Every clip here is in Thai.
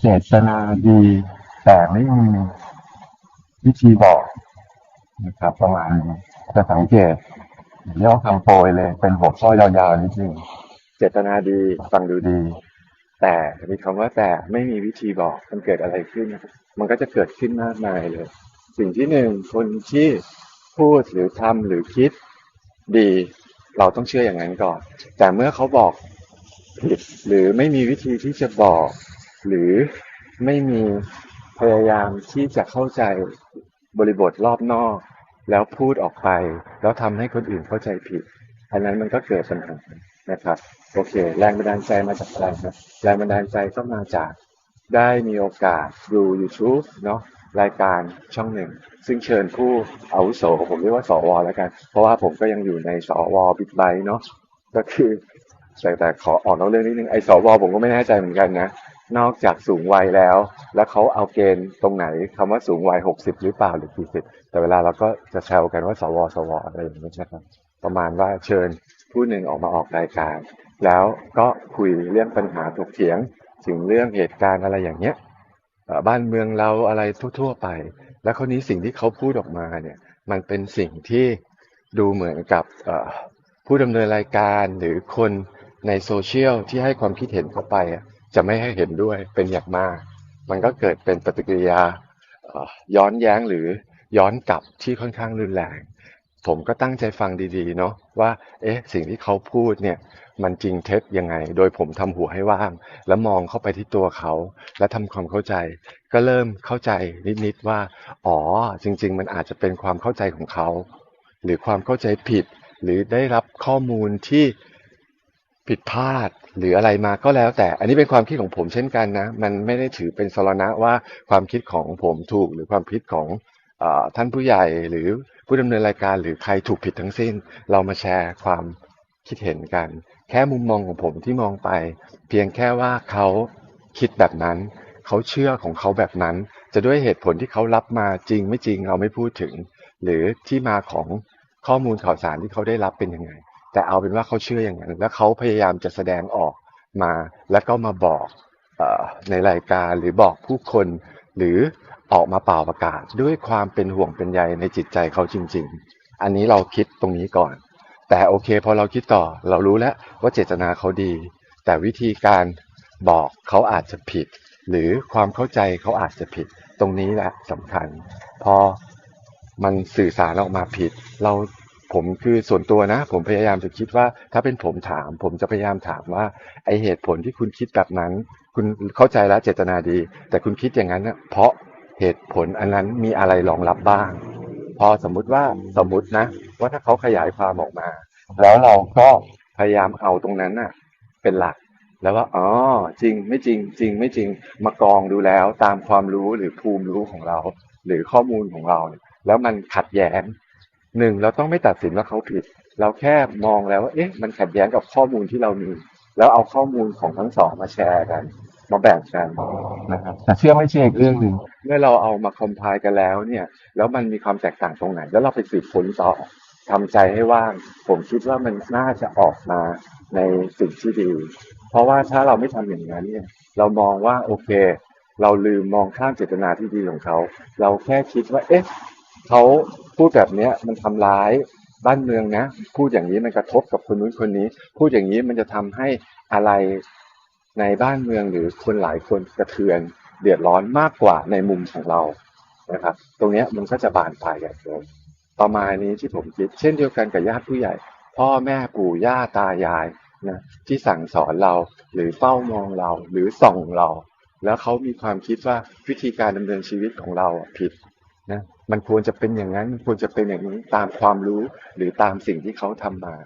เจตนาดี แต่ไม่มีวิธีบอกนะครับประมาณนี้จะสังเกตย่อคำโปรยเลย เป็นหัวข้อยาวๆนิดนึงเจตนาดีฟังดูดี แต่มีคำว่าแต่ไม่มีวิธีบอกมันเกิดอะไรขึ้น มันก็จะเกิดขึ้นมากมายเลย สิ่งที่หนึ่งคนที่พูดหรือทำหรือคิดดี เราต้องเชื่ออย่างนั้นก่อน แต่เมื่อเขาบอกผิดหรือไม่มีวิธีที่จะบอก หรือไม่มีพยายามที่จะเข้าใจบริบทรอบนอก แล้วพูดออกไป แล้วทำให้คนอื่นเข้าใจผิด อันนั้นมันก็เกิดปัญหานะครับ โอเค แรงบันดาลใจมาจากอะไรครับแรงบันดาลใจก็มาจากได้มีโอกาสดู YouTube เนาะรายการช่องหนึ่ง ซึ่งเชิญผู้อาวุโสผมเรียกว่าสวแล้วกัน เพราะว่าผมก็ยังอยู่ในสวบิ๊กไบเนาะก็คือแต่แต่ขอออกนอกเรื่องนิดนึงไอ้สวผมก็ไม่แน่ใจเหมือนกันนะ นอกจากสูงวัยแล้ว แล้วเขาเอาเกณฑ์ตรงไหนคำว่าสูงวัยหกสิบหรือเปล่าหรือกี่สิบแต่เวลาเราก็จะแซวกันว่าสวสวอะไรอย่างนี้นะครับ ประมาณว่าเชิญผู้หนึ่งออกมาออกรายการ แล้วก็คุยเรื่องปัญหาถกเถียง ถึงเรื่องเหตุการณ์อะไรอย่างเงี้ยบ้านเมืองเราอะไรทั่ว ๆ ไป แล้วคนนี้สิ่งที่เขาพูดออกมาเนี่ย มันเป็นสิ่งที่ดูเหมือนกับผู้ดำเนินรายการหรือคนในโซเชียลที่ให้ความคิดเห็นเข้าไปอะ จะไม่ให้เห็นด้วยเป็นอย่างมาก มันก็เกิดเป็นปฏิกิริยาย้อนแย้งหรือย้อนกลับที่ค่อนข้างรุนแรง ผมก็ตั้งใจฟังดีๆ เนาะว่า เอ๊ะ สิ่งที่เขาพูดเนี่ย มันจริงเท็จยังไง โดยผมทำหัวให้ว่าง แล้วมองเข้าไปที่ตัวเขา และทำความเข้าใจ ก็เริ่มเข้าใจนิดๆว่า อ๋อ จริง ๆ มันอาจจะเป็นความเข้าใจของเขา หรือความเข้าใจผิด หรือได้รับข้อมูลที่ผิดพลาด หรืออะไรมาก็แล้วแต่ อันนี้เป็นความคิดของผมเช่นกันนะ มันไม่ได้ถือเป็นสรณะว่าความคิดของผมถูกหรือความคิดของอท่านผู้ใหญ่หรือผู้ดำเนินรายการหรือใครถูกผิดทั้งสิ้น เรามาแชร์ความคิดเห็นกัน แค่มุมมองของผมที่มองไป เพียงแค่ว่าเขาคิดแบบนั้น เขาเชื่อของเขาแบบนั้น จะด้วยเหตุผลที่เขารับมาจริงไม่จริงเราไม่พูดถึง หรือที่มาของข้อมูลข่าวสารที่เขาได้รับเป็นยังไง แต่เอาเป็นว่าเขาเชื่ออย่างนั้นแล้วเขาพยายามจะแสดงออกมา แล้วก็มาบอกอในรายการหรือบอกผู้คนหรือออกมาเป่าประกาศ ด้วยความเป็นห่วงเป็นใยในจิตใจเขาจริง ๆ อันนี้เราคิดตรงนี้ก่อน แต่โอเคพอเราคิดต่อเรารู้แล้วว่าเจตนาเขาดี แต่วิธีการบอกเขาอาจจะผิด หรือความเข้าใจเขาอาจจะผิด ตรงนี้แหละสำคัญ พอมันสื่อสารออกมาผิด เรา ผมคือส่วนตัวนะ ผมพยายามจะคิดว่า ถ้าเป็นผมถาม ผมจะพยายามถามว่า ไอเหตุผลที่คุณคิดแบบนั้น คุณเข้าใจแล้วเจตนาดี แต่คุณคิดอย่างนั้นเนะเพราะเหตุผลอันนั้นมีอะไรรองรับบ้าง พอสมมุติว่าสมมตินะ ว่าถ้าเขาขยายความออกมา แล้วเราก็พยายามเอาตรงนั้นน่ะ เป็นหลักแล้วว่าอ๋อจริงไม่จริง จริงไม่จริงมากองดูแล้วตามความรู้หรือภูมิรู้ของเรา หรือข้อมูลของเราเนี่ยแล้วมันขัดแย้ง หนึ่งเราต้องไม่ตัดสินว่าเขาผิด เราแค่มองแล้วว่าเอ๊ะมันขัดแย้งกับข้อมูลที่เรามี แล้วเอาข้อมูลของทั้งสองมาแชร์กัน มาแบ่งกันนะครับแต่เชื่อไม่เชื่ออีกเรื่องหนึ่งเมื่อเราเอามาคอมไพล์กันแล้วเนี่ย แล้วมันมีความแตกต่างตรงไหน แล้วเราไปสืบค้นต่อทำใจให้ว่าง ผมคิดว่ามันน่าจะออกมาในสิ่งที่ดี เพราะว่าถ้าเราไม่ทำอย่างนั้นเนี่ย เรามองว่าโอเค เราลืมมองข้ามเจตนาที่ดีของเขา เราแค่คิดว่าเอ๊ะ เขาพูดแบบเนี้ยมันทำร้ายบ้านเมืองนะพูดอย่างนี้มันกระทบกับคนนู้นคนนี้ พูดอย่างนี้มันจะทำให้อะไรในบ้านเมืองหรือคนหลายคนกระเทือน เดือดร้อนมากกว่าในมุมของเรานะครับ ตรงนี้มันก็จะบานปลายอย่เดิมประมาณนี้ที่ผมคิด เช่นเดียวกันกับญาติผู้ใหญ่ พ่อแม่ปู่ย่าตายายนะที่สั่งสอนเราหรือเฝ้ามองเราหรือส่องเรา แล้วเขามีความคิดว่าวิธีการดำเนินชีวิตของเราผิดนะ มันควรจะเป็นอย่างนั้นควรจะเป็นอย่างนี้ตามความรู้หรือตามสิ่งที่เขาทำมา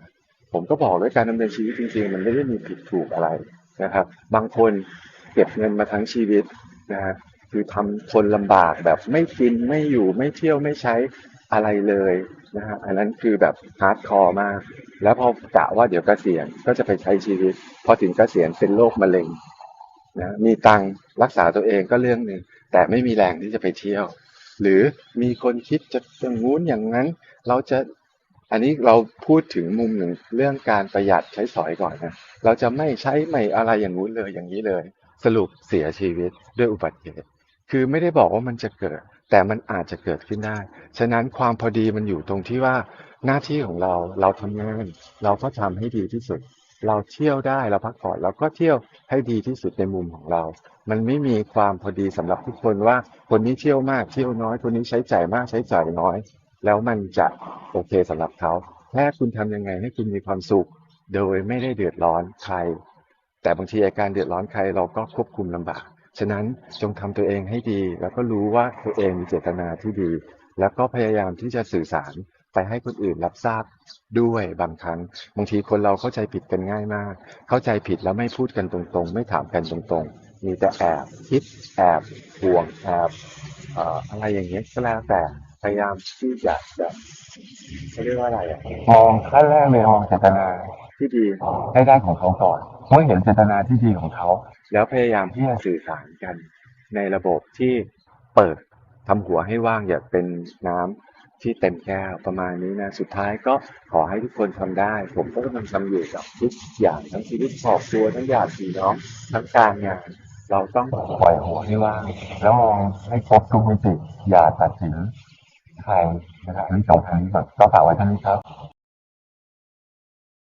ผมก็บอกเลยการดำเนินชีวิตจริง ๆ มันไม่ได้มีผิดถูกอะไรนะครับ บางคนเก็บเงินมาทั้งชีวิตนะฮะคือทำคนลำบากแบบไม่กินไม่อยู่ไม่เที่ยวไม่ใช้อะไรเลยนะฮะอันนั้นคือแบบฮาร์ดคอร์มาก แล้วพอกะว่าเดี๋ยวกเกษียณก็จะไปใช้ชีวิต พอถึงกเกษียณเป็นโรคมะเร็งนะมีตังรักษาตัวเองก็เรื่องหนึ่งแต่ไม่มีแรงที่จะไปเที่ยว หรือมีคนคิดจะอย่างงู้นอย่างนั้น เราจะอันนี้เราพูดถึงมุมหนึ่งเรื่องการประหยัดใช้สอยก่อนนะเราจะไม่ใช้ไม่อะไรอย่างงู้นเลยอย่างนี้เลย สรุปเสียชีวิตด้วยอุบัติเหตุคือไม่ได้บอกว่ามันจะเกิด แต่มันอาจจะเกิดขึ้นได้ ฉะนั้นความพอดีมันอยู่ตรงที่ว่าหน้าที่ของเราเราทำงาน เราก็ทำให้ดีที่สุด เราเที่ยวได้เราพักผ่อนเราก็เที่ยวให้ดีที่สุดในมุมของเรา มันไม่มีความพอดีสำหรับทุกคนว่าคนนี้เที่ยวมากเที่ยวน้อย คนนี้ใช้จ่ายมากใช้จ่ายน้อย แล้วมันจะโอเคสำหรับเขาแค่คุณทำยังไงให้คุณมีความสุข โดยไม่ได้เดือดร้อนใคร แต่บางทีอาการเดือดร้อนใครเราก็ควบคุมลำบาก ฉะนั้นจงทำตัวเองให้ดี แล้วก็รู้ว่าตัวเองมีเจตนาที่ดี แล้วก็พยายามที่จะสื่อสาร ไปให้คนอื่นรับทราบด้วยบางครั้งบางทีคนเราเข้าใจผิดกันง่ายมาก เข้าใจผิดแล้วไม่พูดกันตรงๆ ไม่ถามกันตรงๆ มีแต่แอบคิดแอบห่วงแอบอะไรอย่างเงี้ยก็แล้วแต่พยายามที่จะจะเขาเรียกว่าอะไรอะมองขั้นแรกเลยมองเจตนาที่ดีให้ได้ของเขาก่อนเมื่อเห็นเจตนาที่ดีของเขา แล้วพยายามที่จะสื่อสารกันในระบบที่เปิดทำหัวให้ว่างอย่าเป็นน้ำ ที่เต็มแก้วประมาณนี้นะ สุดท้ายก็ขอให้ทุกคนทำได้ ผมก็กำลังทำอยู่กับทุกอย่างทั้งชีวิตครอบครัวทั้งญาติพี่น้องทั้งการงานเราต้องปล่อยหัวให้ว่างแล้วมองให้ครบทุกมิติอย่าตัดสินใครนะครับอันนี้สำคัญที่สุดก็ฝากไว้ท่านนี้ครับ